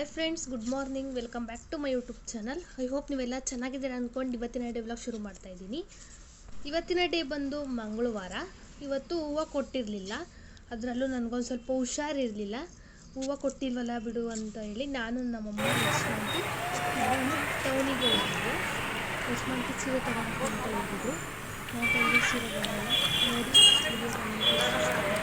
Hi friends good morning welcome back to my YouTube channel I hope ನೀವೆಲ್ಲ ಚೆನ್ನಾಗಿದ್ದೀರಾ ಅಂದ್ಕೊಂಡು ಇವತ್ತಿನ ಡೇ ವ್ಲಾಗ್ ಶುರು ಮಾಡ್ತಾ ಇದ್ದೀನಿ. ಇವತ್ತಿನ ಡೇ ಬಂದು ಮಂಗಳವಾರ. ಇವತ್ತು ಹೂವು ಕೊಟ್ಟಿರಲಿಲ್ಲ. ಅದರಲ್ಲೂ ನನಗೊಂದು ಸ್ವಲ್ಪ ಹುಷಾರಿರಲಿಲ್ಲ. ಹೂವು ಕೊಟ್ಟಿಲ್ವಲ್ಲ ಬಿಡು ಅಂತ ಹೇಳಿ ನಾನು ನಮ್ಮಮ್ಮ ಯಶವಂತಿ ಟೌನಿಗೆ ಹೋಗಿದ್ದೆ ಯಶವಂತಿ ಸೀರೆ ತಗೊಂಡು ಅಂತ ಹೇಳಿದ್ರು ಟೌನಿಗೆ ಸೀರೆ ಬಂದಿಲ್ಲ ನೋಡಿ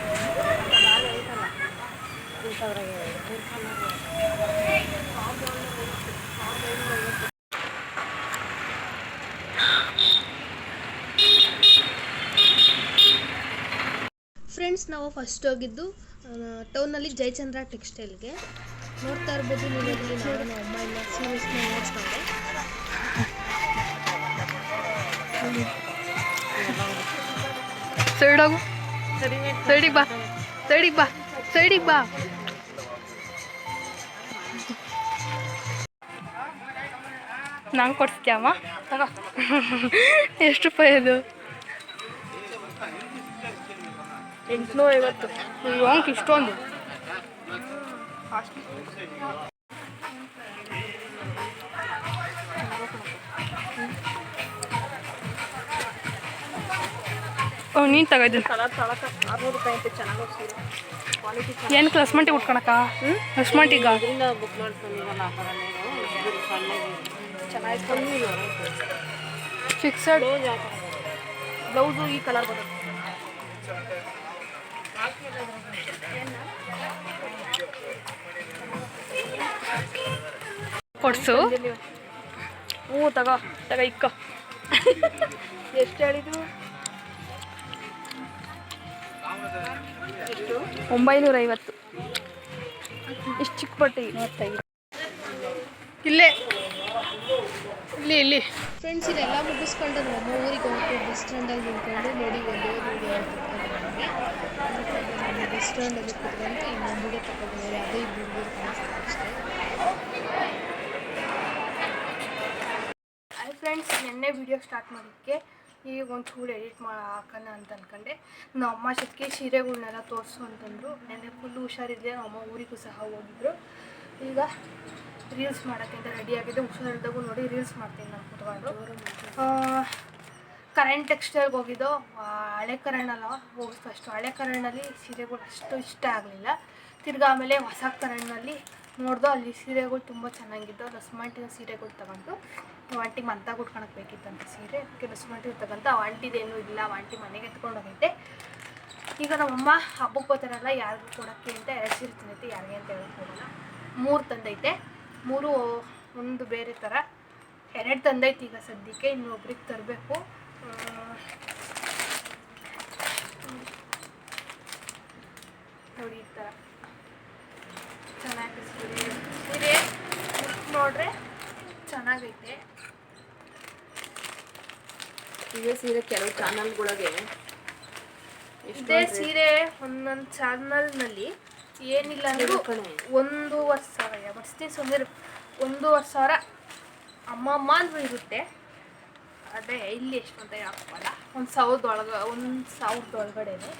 ಫ್ರೆಂಡ್ಸ್ ನಾವು ಫಸ್ಟ್ ಹೋಗಿದ್ದು ಟೌನಲ್ಲಿ ಜಯಚಂದ್ರ ಟೆಕ್ಸ್ಟೈಲ್ಗೆ ನೋಡ್ತಾ ಇರ್ಬೋದು ನೀರಲ್ಲಿ ನಾನು ಅಮ್ಮ ಇಲ್ಲ ಸೀರಿಯಸ್ನ ನೋಡ್ತಾರೆ ಸೈಡ್ ಹೋಗು. ಸೈಡಿಗೆ ಬಾ. ಸೈಡಿಗೆ ಬಾ. ಸೈಡಿಗೆ ಬಾ. ನಂಗೆ ಕೊಡ್ಸ್ತೀಯಮ್ಮ ತಗೋ. ಎಷ್ಟು ರೂಪಾಯಿ ಅದು? ಎಂಟುನೂರ ಐವತ್ತು ಅಂಕ್ ಇಷ್ಟೊಂದು. ಓ ನೀನು ತಗೋದು ಏನು ಕ್ಲಸ್ಮಂಟಿಗೆ ಉಟ್ಕೊಳಕ ಕ್ಲಸ್ಮಂಟಿಗ ಇದರಿಂದ ಬುಕ್ ಮಾಡ್ಕೊಂಡಿರಲ್ಲ ಚೆನ್ನಾಗಿ ಕಮ್ಮಿ ಫಿಕ್ಸಡ್ ಬ್ಲೌಸ್ ಈ ಕಲರ್ ಬರುತ್ತೆ. ಕೊಡ್ಸು. ಹ್ಞೂ ತಗೋ ತಗೋ ಇಕ್ಕ. ಎಷ್ಟು ಹೇಳಿದ್ರು? ಒಂಬೈನೂರ ಐವತ್ತು ಇಷ್ಟು ಚಿಕ್ಕ ಬಟ್ಟೆ ಮೂವತ್ತೈದು. ಇಲ್ಲೇ. ಇಲ್ಲಿ ಇಲ್ಲಿ. ಫ್ರೆಂಡ್ಸ್ ಇದೆಲ್ಲ ಮುಗಿಸ್ಕೊಂಡು ನಮ್ಮ ಊರಿಗೆ ಹೋಗ್ತೀವಿ ಬಸ್ ಸ್ಟ್ಯಾಂಡಲ್ಲಿ ನಿಂತ್ಕೊಂಡು ನೋಡಿ ಒಂದೇ ಬಸ್ ಸ್ಟ್ಯಾಂಡಲ್ಲಿ ಕುತ್ಕೊಂಡು ಇನ್ನೊಂದು ವಿಡಿಯೋ ತಗೊಂಡು ಅದೇ ಇಬ್ಬರು ಹುಡುಗರು ಕಾಣಿಸ್ತಾರೆ ಅಷ್ಟೇ. ಹಾಯ್ ಫ್ರೆಂಡ್ಸ್ ನಿನ್ನೆ ವಿಡಿಯೋ ಸ್ಟಾರ್ಟ್ ಮಾಡೋಕ್ಕೆ ಈಗ ಒಂದು ಚೂರು ಎಡಿಟ್ ಮಾಡಿ ಹಾಕೋಣ ಅಂತ ಅಂದ್ಕೊಂಡೆ ನಮ್ಮ ಅಮ್ಮ ಜೊತೆಗೆ ಸೀರೆಗಳನ್ನೆಲ್ಲ ತೋರಿಸು ಅಂತಂದರು. ನೆನ್ನೆ ಫುಲ್ಲು ಹುಷಾರಿದ್ದೆ ನಮ್ಮ ಅಮ್ಮ ಊರಿಗೂ ಸಹ ಹೋಗಿದ್ರು. ಈಗ ರೀಲ್ಸ್ ಮಾಡೋಕ್ಕಿಂತ ಆಗಿದೆ. ಹುಷಾರಿದ್ದಾಗೂ ನೋಡಿ ರೀಲ್ಸ್ ಮಾಡ್ತೀನಿ ನಾನು ಕುತ್ಕೊಂಡು. ಕರೆಂಟ್ ಟೆಕ್ಸ್ಟೈಲ್ಗೆ ಹೋಗಿದ್ದು. ಹಳೆ ಕರಣಲ್ಲ ಹೋಗಿ ಫಸ್ಟು ಹಳೆ ಕರಣಲ್ಲಿ ಸೀರೆಗಳು ಅಷ್ಟು ಇಷ್ಟ ಆಗಲಿಲ್ಲ. ತಿರ್ಗಾ ಆಮೇಲೆ ಹೊಸ ಕರಣ್ನಲ್ಲಿ ನೋಡಿದೋ ಅಲ್ಲಿ ಸೀರೆಗಳು ತುಂಬ ಚೆನ್ನಾಗಿದ್ದು. ರಸ್ಮಂಟಿನ ಸೀರೆಗಳು ತಗೊಂಡು. ಆಂಟಿಗೆ ಮಂತ ಕೊಟ್ಕೊಳಕ್ಕೆ ಬೇಕಿತ್ತಂತ ಸೀರೆ. ಅದಕ್ಕೆ ರಸ್ಮಂಟಿ ತಗೊಂಡು. ಆ ಆಂಟಿದೇನು ಇಲ್ಲ. ಆಂಟಿ ಮನೆಗೆ ಎತ್ಕೊಂಡು ಹೋಗೈತೆ. ಈಗ ನಮ್ಮಮ್ಮ ಹಬ್ಬಕ್ಕೆ ಬರ್ತಾರಲ್ಲ, ಯಾರಿಗೂ ಕೊಡೋಕ್ಕೆ ಅಂತ ಎರಡು ಸೀರೆ ತಿನ್ನೈತೆ ಯಾರಿಗೆ ಅಂತ ಹೇಳಕ್ಕೆ ಹೋಗಲ್ಲ. ಮೂರು ತಂದೈತೆ. ಮೂರು ಒಂದು ಬೇರೆ ಥರ ಎರಡು ತಂದೈತೆ ಈಗ ಸದ್ಯಕ್ಕೆ ಇನ್ನೊಬ್ರಿಗೆ ತರಬೇಕು. ನೋಡಿ ಈ ಥರ ಚೆನ್ನಾಗಿ ಸೀರೆ ನೋಡ್ರೆ ಚೆನ್ನಾಗೈತೆ. ಇದೇ ಸೀರೆ ಕೆಲವು ಚಾನಲ್ಗಳಿಗೆ ಇದೇ ಸೀರೆ ಒಂದೊಂದು ಚಾನಲ್ನಲ್ಲಿ ಏನಿಲ್ಲ ಅಂದ್ರೆ ಒಂದೂವರೆ ಸಾವಿರ ಮಸ್ತಿ ಒಂದು ಒಂದೂವರೆ ಸಾವಿರ ಅಮ್ಮಮ್ಮ ಅಂದ್ರೂ ಇರುತ್ತೆ. ಅದೇ ಇಲ್ಲಿ ಎಷ್ಟು ಅಂತ ಹೇಳಕ್ಕಲ್ಲ ಒಂದು ಸಾವಿರದ ಒಳಗ ಒಂದು ಸಾವಿರದ ಒಳಗಡೆನೆ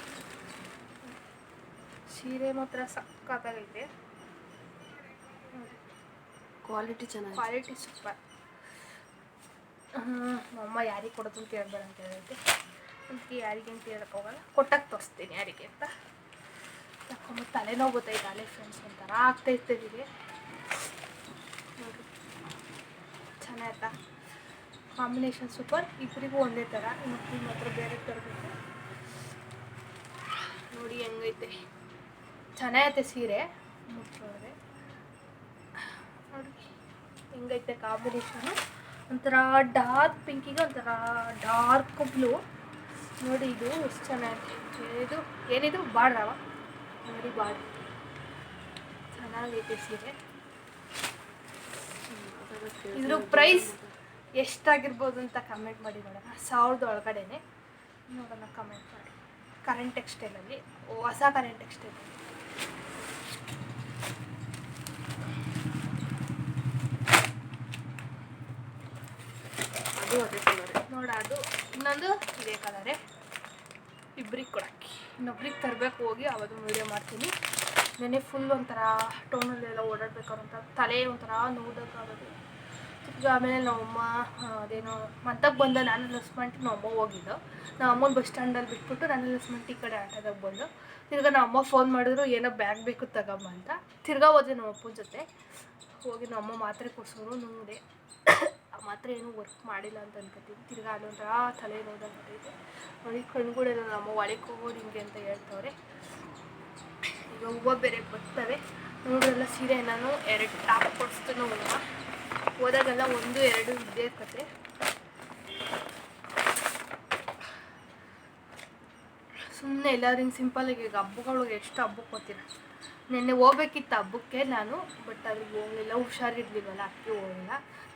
ಸೀರೆ ಮಾತ್ರ ಸಕ್ಕತ್ತಾಗೈತೆ ಕ್ವಾಲಿಟಿ ಚೆನ್ನಾಗಿ ಕ್ವಾಲಿಟಿ ಸೂಪರ್ ಅಮ್ಮ ಯಾರಿಗೆ ಕೊಡೋದು ಅಂತ ಹೇಳ್ಬೇಡ ಅಂತ ಹೇಳೈತೆ ಅದಕ್ಕೆ ಯಾರಿಗೆ ಅಂತ ಹೇಳಕ್ಕೆ ಹೋಗಲ್ಲ. ಕೊಟ್ಟಾಗ ತೋರಿಸ್ತೀನಿ ಯಾರಿಗೆ ಅಂತ. ಯಾಕಂದ್ರೆ ತಲೆನೋವು ಗೊತ್ತೈತೆ ಅಲೆ ಫ್ರೆಂಡ್ಸ್ ಒಂಥರ ಆಗ್ತಾ ನೋಡಿ ಚೆನ್ನಾಯ್ತಾ? ಕಾಂಬಿನೇಷನ್ ಸೂಪರ್ ಇಬ್ಬರಿಗೂ ಒಂದೇ ಥರ ಮತ್ತು ಮಾತ್ರ ಬೇರೆ ತರಬೇಕು. ನೋಡಿ ಹೆಂಗೈತೆ. ಚೆನ್ನಾಗೈತೆ ಸೀರೆ. ಮುಟ್ಟೋದ್ರೆ ನೋಡಿ ಹೆಂಗೈತೆ ಕಾಂಬಿನೇಷನು ಒಂಥರ ಡಾರ್ಕ್ ಪಿಂಕಿಗೆ ಒಂಥರ ಡಾರ್ಕ್ ಬ್ಲೂ ನೋಡಿ ಇದು ಎಷ್ಟು ಚೆನ್ನಾಗಿದೆ ಇದು ಏನಿದು? ಬಾಡ್ರವ ನೋಡಿ ಬಾಡಿ. ಚೆನ್ನಾಗೈತೆ ಸೀರೆ ಇದ್ರ ಪ್ರೈಸ್ ಎಷ್ಟಾಗಿರ್ಬೋದು ಅಂತ ಕಮೆಂಟ್ ಮಾಡಿ ನೋಡೋಣ ಸಾವಿರದ ಒಳಗಡೆನೆ. ನೋಡೋಣ ಕಮೆಂಟ್ ಮಾಡಿ. ಕರೆಂಟ್ ಟೆಕ್ಸ್ಟೈಲಲ್ಲಿ ಹೊಸ ಕರೆಂಟ್ ಟೆಕ್ಸ್ಟೈಲ್ ಅದು ಅದೇ ಕಲರ್ ನೋಡ ಅದು ಇನ್ನೊಂದು ಇದೇ ಕಲರೇ ಇಬ್ಬರಿಗೆ ಕೊಡಕ್ಕೆ. ಇನ್ನೊಬ್ರಿಗೆ ತರಬೇಕು ಹೋಗಿ ಅವತ್ತು ವೀಡಿಯೋ ಮಾಡ್ತೀನಿ. ನೆನೆ ಫುಲ್ ಒಂಥರ ಟೋನಲ್ಲೆಲ್ಲ ಓಡಾಡಬೇಕಾದ್ರೆ ಒಂಥರ ತಲೆ ಒಂಥರ ನೋಡೋಕ್ಕಾಗೋದು ಆಮೇಲೆ ನಮ್ಮಮ್ಮ ಅದೇನೋ ಮಂತಕ್ಕೆ ಬಂದ ನಾನು ನಮ್ಮ ಅಮ್ಮ ಹೋಗಿದ್ದು. ನಮ್ಮ ಅಮ್ಮನ ಬಸ್ ಸ್ಟ್ಯಾಂಡಲ್ಲಿ ಬಿಟ್ಬಿಟ್ಟು ನಾನು ಈ ಕಡೆ ಆಟೋದಾಗ ಬಂದು, ತಿರ್ಗಾ ನಮ್ಮ ಅಮ್ಮ ಫೋನ್ ಮಾಡಿದ್ರು, ಏನೋ ಬ್ಯಾಗ್ ಬೇಕು ತಗೊಂಬ ಅಂತ. ತಿರ್ಗಾ ಹೋದೆ ನಮ್ಮ ಅಪ್ಪನ ಜೊತೆ. ಹೋಗಿ ನಮ್ಮ ಅಮ್ಮ ಮಾತ್ರೆ ಕೊಡ್ಸೋರು ನುಂಗಿದೆ ಆ ಮಾತ್ರೆ ಏನೂ ವರ್ಕ್ ಮಾಡಿಲ್ಲ ಅಂತ ಅನ್ಕೋತೀನಿ. ತಿರ್ಗಾ ಅಲ್ಲೊಂಥರ ತಲೆ ನೋಡೋದಾಗೈತೆ ನೋಡಿ ಕಣ್ಗಳೆಲ್ಲ ನಮ್ಮ ಒಳಗೆ ಹೋಗೋದು ಹಿಂಗೆ ಅಂತ ಹೇಳ್ತವ್ರೆ. ಈಗ ಹೂವು ಬೇರೆ ಬರ್ತವೆ. ನೋಡ್ರೆಲ್ಲ ಸೀರೆ ನಾನು ಎರಡು ಟಾಪ್ ಕೊಡಿಸ್ತಾನೆ ಹೂವು ಹೋದಾಗೆಲ್ಲ ಒಂದು, ಎರಡು ಇದ್ದೇ ಕತೆ. ಸುಮ್ಮನೆ ಎಲ್ಲರಿಂದ ಸಿಂಪಲ್ಲಾಗಿ ಈಗ ಹಬ್ಬಗಳಿಗೆ ಎಷ್ಟು ಹಬ್ಬಕ್ಕೆ ಹೋಗ್ತೀರ? ನಿನ್ನೆ ಹೋಗ್ಬೇಕಿತ್ತು ಹಬ್ಬಕ್ಕೆ ನಾನು ಬಟ್ ಅಲ್ಲಿ ಹೋಗಲಿಲ್ಲ, ಹುಷಾರಿರ್ಲಿಲ್ವಲ್ಲ, ಅಕ್ಕಿ ಹೋಗಿಲ್ಲ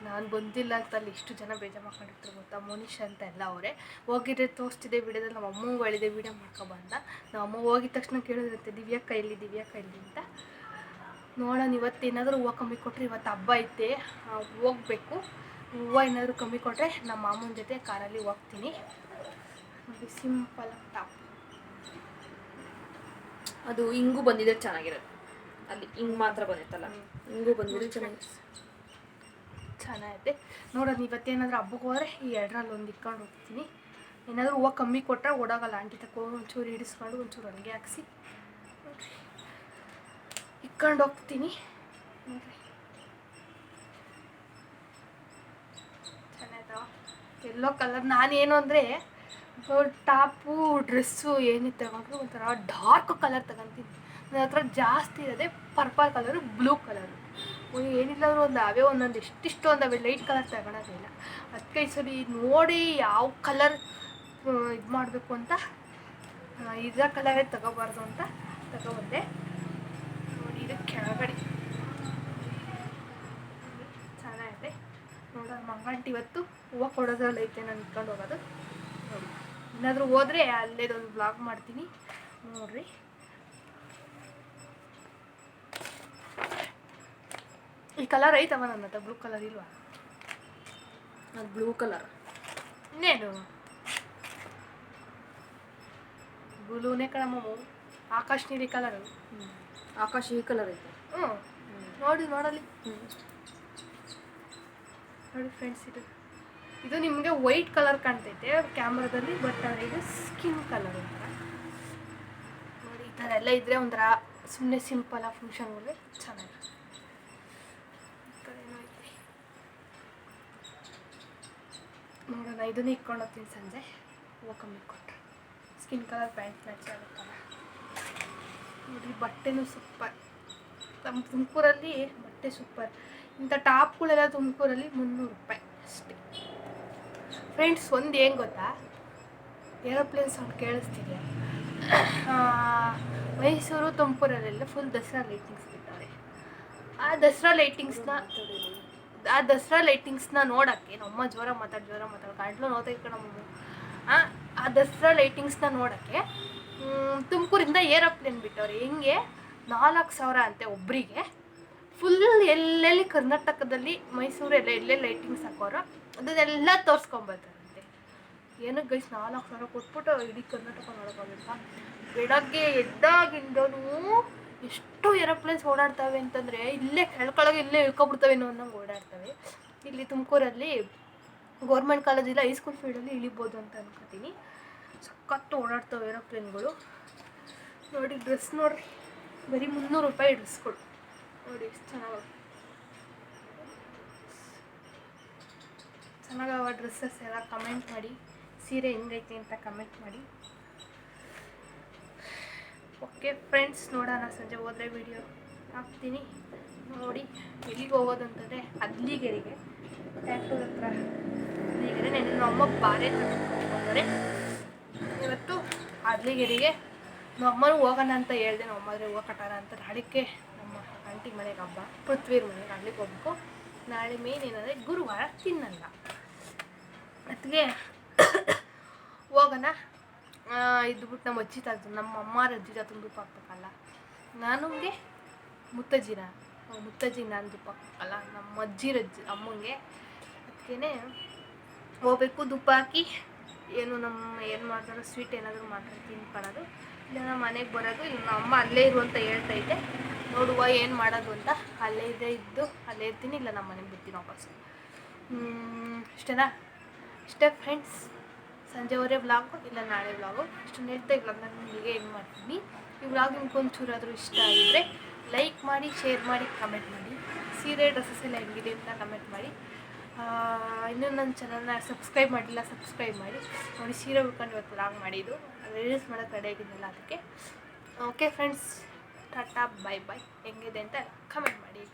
ನಾನು ಬಂದಿಲ್ಲ ಅಂತ ಅಲ್ಲಿ ಎಷ್ಟು ಜನ ಬೇಜಾರು ಮಾಡ್ಕೊಂಡಿರ್ತಾರೆ ಗೊತ್ತಾ? ಮೋನಿಶ್ ಅಂತ ಎಲ್ಲ ಅವರೇ. ಹೋಗಿದ್ರೆ ತೋರಿಸ್ತಿದ್ದೆ ವಿಡಿಯೋದಲ್ಲಿ ನಮ್ಮ ಅಮ್ಮಂಗೆ ಹೇಳಿದೆ, ವಿಡಿಯೋ ಮಾಡ್ಕೊಬಂದ ನಮ್ಮ ಅಮ್ಮ ಹೋಗಿದ ತಕ್ಷಣ ಕೇಳಿದ್ರಂತೆ ದಿವ್ಯಾ ಕೈಲಿ ದಿವ್ಯಾ ಕೈಲಿ ಅಂತ. ನೋಡೋಣ, ಇವತ್ತು ಏನಾದರೂ ಹೂವು ಕಮ್ಮಿ ಕೊಟ್ಟರೆ ಇವತ್ತು ಹಬ್ಬ ಐತೆ ಹೋಗ್ಬೇಕು. ಹೂವು ಏನಾದರೂ ಕಮ್ಮಿ ಕೊಟ್ಟರೆ ನಮ್ಮ ಮಾಮನ ಜೊತೆ ಕಾರಲ್ಲಿ ಹೋಗ್ತೀನಿ. ಸಿಂಪಲ್ ಟಾಪ್ ಅದು ಹಿಂಗೂ ಬಂದಿದ್ರೆ ಚೆನ್ನಾಗಿರುತ್ತೆ. ಅಲ್ಲಿ ಹಿಂಗ್ ಮಾತ್ರ ಬಂದಿತ್ತಲ್ಲ? ಹಿಂಗೂ ಬಂದಿದ್ರೆ ಚೆನ್ನಾಗಿ ಚೆನ್ನಾಗಿದೆ ನೋಡೋದು ಇವತ್ತೇನಾದ್ರೂ ಹಬ್ಬಕ್ಕೆ ಹೋದ್ರೆ ಈ ಎರಡರಲ್ಲಿ ಒಂದು ಇಟ್ಕೊಂಡು ಹೋಗ್ತೀನಿ. ಏನಾದರೂ ಹೂವು ಕಮ್ಮಿ ಕೊಟ್ಟರೆ ಓಡಾಗಲ್ಲ. ಆಂಟಿ ತಕೋ ಒಂಚೂರು ಹಿಡಿಸ್ಕೊಂಡು ಒಂಚೂರು ಅಡುಗೆ ಹಾಕ್ಸಿ. ಇಟ್ಕೊಂಡು ಹೋಗ್ತೀನಿ. ನೋಡ್ರಿ. ಎಲ್ಲೋ ಕಲರ್ ನಾನೇನು ಅಂದರೆ ಟಾಪು, ಡ್ರೆಸ್ಸು ಏನಿತ್ತು ತಗೊಂಡ್ರು ಒಂಥರ ಡಾರ್ಕ್ ಕಲರ್ ತಗೊಂತೀನಿ ನನ್ನ ಹತ್ರ ಜಾಸ್ತಿ ಇರೋದೆ ಪರ್ಪಲ್ ಕಲರು ಬ್ಲೂ ಕಲರು ಏನಿಲ್ಲ ಅಂದ್ರೆ ಒಂದು ಅವೇ ಒಂದೊಂದು ಎಷ್ಟಿಷ್ಟು ಒಂದವೆ ಲೈಟ್ ಕಲರ್ ತಗೊಳೋದಿಲ್ಲ. ಅದಕ್ಕೆ ಈ ಸರಿ ನೋಡಿ ಯಾವ ಕಲರ್ ಇದು ಮಾಡಬೇಕು ಅಂತ ಇದರ ಇದೇ ಕಲರೇ ತಗೋಬಾರ್ದು ಅಂತ ತಗೊಬಂದೆ. ನೋಡಿ, ಇದು ಕೆಳಗಡೆ. ಚೆನ್ನಾಗಿದೆ. ನೋಡೋಣ ಮಂಗಂಟಿ ಇವತ್ತು ಹೂವು ಕೊಡೋದ್ರಲ್ಲಿ ಐತೆ ನಾನು ಇಟ್ಕೊಂಡು ಹೋಗೋದು. ನೋಡಿ. ಏನಾದರೂ ಹೋದರೆ ಅಲ್ಲೇದೊಂದು ಬ್ಲಾಗ್ ಮಾಡ್ತೀನಿ. ನೋಡ್ರಿ. ಈ ಕಲರ್ ಐತವ ನನ್ನ ಹತ್ರ? ಬ್ಲೂ ಕಲರ್ ಇಲ್ವಾ? ಅದು ಬ್ಲೂ ಕಲರ್ ಇನ್ನೇನು? ಬ್ಲೂನೇ ಕಣಮ್ಮ ಆಕಾಶ್ ನೀಲಿ ಕಲರ್ ಆಕಾಶ ಈ ಕಲರ್ ಐತೆ. ಹ್ಞೂ ನೋಡಿ ನೋಡಲಿ ಹ್ಞೂ ನೋಡಿ ಫ್ರೆಂಡ್ಸ್ ಇದು. ಇದು ನಿಮಗೆ ವೈಟ್ ಕಲರ್ ಕಾಣ್ತೈತೆ ಕ್ಯಾಮ್ರಾದಲ್ಲಿ ಬಟ್ ಇದು ಸ್ಕಿನ್ ಕಲರ್ ಅಂತ. ನೋಡಿ, ಈ ಥರ ಎಲ್ಲ ಇದ್ರೆ ಒಂಥರ ಸುಮ್ಮನೆ ಸಿಂಪಲ್ ಆಗಿ ಫಂಕ್ಷನ್ಗಳಿಗೆ ಚೆನ್ನಾಗಿ ನೋಡೋಣ, ಇದನ್ನ ಇಟ್ಕೊಂಡು ಹೋಗ್ತೀನಿ ಸಂಜೆ ಕೊಟ್ಟರು ಕೊಟ್ಟರೆ ಸ್ಕಿನ್ ಕಲರ್ ಪ್ಯಾಂಟ್ ಮ್ಯಾಚ್ ಆಗುತ್ತಲ್ಲ. ನೋಡಿ, ಬಟ್ಟೆನೂ ಸೂಪರ್ ನಮ್ಮ ತುಮಕೂರಲ್ಲಿ ಬಟ್ಟೆ ಸೂಪರ್ ಇಂಥ ಟಾಪ್ಗಳೆಲ್ಲ ತುಮಕೂರಲ್ಲಿ ಮುನ್ನೂರು ರೂಪಾಯಿ ಅಷ್ಟೇ. ಫ್ರೆಂಡ್ಸ್ ಒಂದು ಏನು ಗೊತ್ತಾ? ಏರೋಪ್ಲೇನ್ ಸೌಂಡ್ ಕೇಳಿಸ್ತಿದೆ ಮೈಸೂರು, ತುಮಕೂರಲ್ಲೆಲ್ಲ ಫುಲ್ ದಸರಾ ಲೈಟಿಂಗ್ಸ್ ಬಿಟ್ಟವ್ರೆ ಆ ದಸರಾ ಲೈಟಿಂಗ್ಸ್ನ ಆ ದಸರಾ ಲೈಟಿಂಗ್ಸ್ನ ನೋಡೋಕ್ಕೆ ನಮ್ಮ ಜ್ವರ ಮಾತಾಡಿ ಜ್ವರ ಮಾತಾಡಿ ಗಂಟ್ಲು ನೋತೈತೆ ಕಣಮ್ಮ ಆ ದಸರಾ ಲೈಟಿಂಗ್ಸ್ನ ನೋಡೋಕ್ಕೆ ತುಮಕೂರಿಂದ ಏರೋಪ್ಲೇನ್ ಬಿಟ್ಟವ್ರೆ, ಹೆಂಗೆ? ನಾಲ್ಕು ಸಾವಿರ ಅಂತೆ ಒಬ್ಬರಿಗೆ ಫುಲ್ ಎಲ್ಲೆಲ್ಲಿ ಕರ್ನಾಟಕದಲ್ಲಿ ಮೈಸೂರು ಎಲ್ಲ ಎಲ್ಲೇ ಲೈಟಿಂಗ್ಸ್ ಹಾಕೋರು ಅದನ್ನೆಲ್ಲ ತೋರಿಸ್ಕೊಂಬರ್ತಾರಂತೆ ಏನಕ್ಕೆ ಗೈಸ್ ನಾಲ್ಕು ಸಾವಿರ ಕೊಟ್ಬಿಟ್ಟು ಇಡೀ ಕರ್ನಾಟಕ ನೋಡೋಕ್ಕಾಗುತ್ತಾ ಬೆಳಗ್ಗೆ ಎದ್ದಾಗಿಂದನೂ ಎಷ್ಟು ಏರೋಪ್ಲೇನ್ಸ್ ಓಡಾಡ್ತವೆ ಅಂತಂದರೆ ಇಲ್ಲೇ ಕೆಳ್ಕೊಳಗೆ ಇಲ್ಲೇ ಇಳ್ಕೊಬಿಡ್ತವೇನೋ ಅನ್ನೋಂಗೆ ಓಡಾಡ್ತವೆ. ಇಲ್ಲಿ ತುಮಕೂರಲ್ಲಿ ಗೌರ್ಮೆಂಟ್ ಕಾಲೇಜಿಲ್ಲ ಹೈಸ್ಕೂಲ್ ಫೀಲ್ಡಲ್ಲಿ ಇಳಿಬೋದು ಅಂತ ಅನ್ಕೋತೀನಿ. ಸಖತ್ತು ಓಡಾಡ್ತವೆ ಏರೋಪ್ಲೇನ್ಗಳು ನೋಡಿ ಡ್ರೆಸ್ ನೋಡ್ರಿ. ಬರೀ ಮುನ್ನೂರು ರೂಪಾಯಿ ಡ್ರೆಸ್ಗಳು ನೋಡಿ ಎಷ್ಟು ಚೆನ್ನಾಗಿ ಚೆನ್ನಾಗವ ಡ್ರೆಸ್ಸಸ್ ಎಲ್ಲ ಕಮೆಂಟ್ ಮಾಡಿ. ಸೀರೆ ಹೆಂಗೈತೆ ಅಂತ ಕಮೆಂಟ್ ಮಾಡಿ. ಓಕೆ ಫ್ರೆಂಡ್ಸ್ ನೋಡೋಣ ಸಂಜೆ ಹೋದರೆ ವಿಡಿಯೋ ಹಾಕ್ತೀನಿ. ನೋಡಿ, ಎಲ್ಲಿಗೆ ಹೋಗೋದು ಅಂತಂದರೆ ಅದ್ಲಿಗೆರೆಗೆ. ಟ್ಯಾಕ್ಟರ್ ಹತ್ರ. ಅದ್ಲಿಗೆರೆ, ನೆನ್ನೆ ನಮ್ಮ ಬಾರೆ ತಗೊಂಡ್ಬಂದರೆ ಇವತ್ತು ಅದ್ಲಿಗೆರೆಗೆ. ನಮ್ಮ ಅಮ್ಮನೂ ಹೋಗೋಣ ಅಂತ ಹೇಳಿದೆ, ನಮ್ಮ ಅಮ್ಮದ್ರೆ ಹೂವು ಕಟ್ಟಾರ ಅಂತ. ನಮ್ಮ ಆಂಟಿ ಮನೆಗೆ ಹಬ್ಬ, ಪೃಥ್ವೀರ್ ಮನೆಗೆ ಅಲ್ಲಿಗೆ ಹೋಗ್ಬೇಕು. ನಾಳೆ ಮೇನ್ ಏನಂದರೆ ಗುರುವಾರ ತಿನ್ನಲ್ಲ. ಅದಕ್ಕೆ ಹೋಗೋಣ. ಇದ್ಬಿಟ್ಟು ಇದು ಬಿಟ್ಟು ನಮ್ಮ ಅಜ್ಜಿ ತಾತ ನಮ್ಮ ಅಮ್ಮ ಅಜ್ಜಿ ತಾತನ ದುಪ್ಪ ಹಾಕ್ಬೇಕಲ್ಲ. ನಾನುಗೆ ಮುತ್ತಜ್ಜಿನ ಮುತ್ತಜ್ಜಿ ನಾನು ದುಪ್ಪ ಹಾಕ್ಬೇಕಲ್ಲ, ನಮ್ಮ ಅಜ್ಜಿ ರಜ್ಜಿ ಅಮ್ಮಂಗೆ. ಅದಕ್ಕೇ ಹೋಗ್ಬೇಕು ದುಪ್ಪ ಹಾಕಿ ಏನು ನಮ್ಮ ಏನು ಮಾಡ್ತಾರೋ ಸ್ವೀಟ್ ಏನಾದರೂ ಮಾಡ್ತಾರೆ, ತಿನ್ಕೊಳ್ಳೋದು. ಇಲ್ಲ ನಮ್ಮ ಮನೆಗೆ ಬರೋದು, ಇಲ್ಲ, ನಮ್ಮ ಅಮ್ಮ ಅಲ್ಲೇ ಇರು ಅಂತ ಹೇಳ್ತಾ ಇದ್ದೆ. ನೋಡುವ ಏನು ಮಾಡೋದು ಅಂತ ಅಲ್ಲೇ ಇದೆ ಇದ್ದು ಅಲ್ಲೇ ಇರ್ತೀನಿ, ಇಲ್ಲ ನಮ್ಮ ಮನೆಗೆ ಬಿಡ್ತೀನಿ ವಾಪಸ್ಸು. ಇಷ್ಟೇನಾ? ಇಷ್ಟೇ ಫ್ರೆಂಡ್ಸ್ ಸಂಜೆವರೆ ವ್ಲಾಗು ಇಲ್ಲ ನಾಳೆ ವ್ಲಾಗು ಇಷ್ಟು ಹೇಳ್ತಾ ಇಲ್ಲ ನಾನು ನಿಮಗೆ ಏನು ಮಾಡ್ತೀನಿ. ಈ ವ್ಲಾಗ್ ನಿಮ್ಗೆ ಒಂಚೂರಾದರೂ ಇಷ್ಟ ಆಗಿದ್ರೆ ಲೈಕ್ ಮಾಡಿ ಶೇರ್ ಮಾಡಿ ಕಮೆಂಟ್ ಮಾಡಿ. ಸೀರೆ ಡ್ರೆಸ್ಸಸ್ ಎಲ್ಲ ಹೆಂಗಿದೆ ಅಂತ ಕಮೆಂಟ್ ಮಾಡಿ. ಇನ್ನೂ ನನ್ನ ಚಾನಲ್ನ ಸಬ್ಸ್ಕ್ರೈಬ್ ಮಾಡಿಲ್ಲ ಸಬ್ಸ್ಕ್ರೈಬ್ ಮಾಡಿ. ನೋಡಿ, ಸೀರೆ ಉಳ್ಕೊಂಡು ಇವತ್ತು ವ್ಲಾಗ್ ಮಾಡಿದ್ದು. ರೀಲ್ಸ್ ಮಾಡೋಕ್ಕೆ ರೆಡಿ ಆಗಿದ್ದಿಲ್ಲ ಅದಕ್ಕೆ. Okay friends tata bye bye ಹೆಂಗಿದೆ ಅಂತ ಕಮೆಂಟ್ ಮಾಡಿ.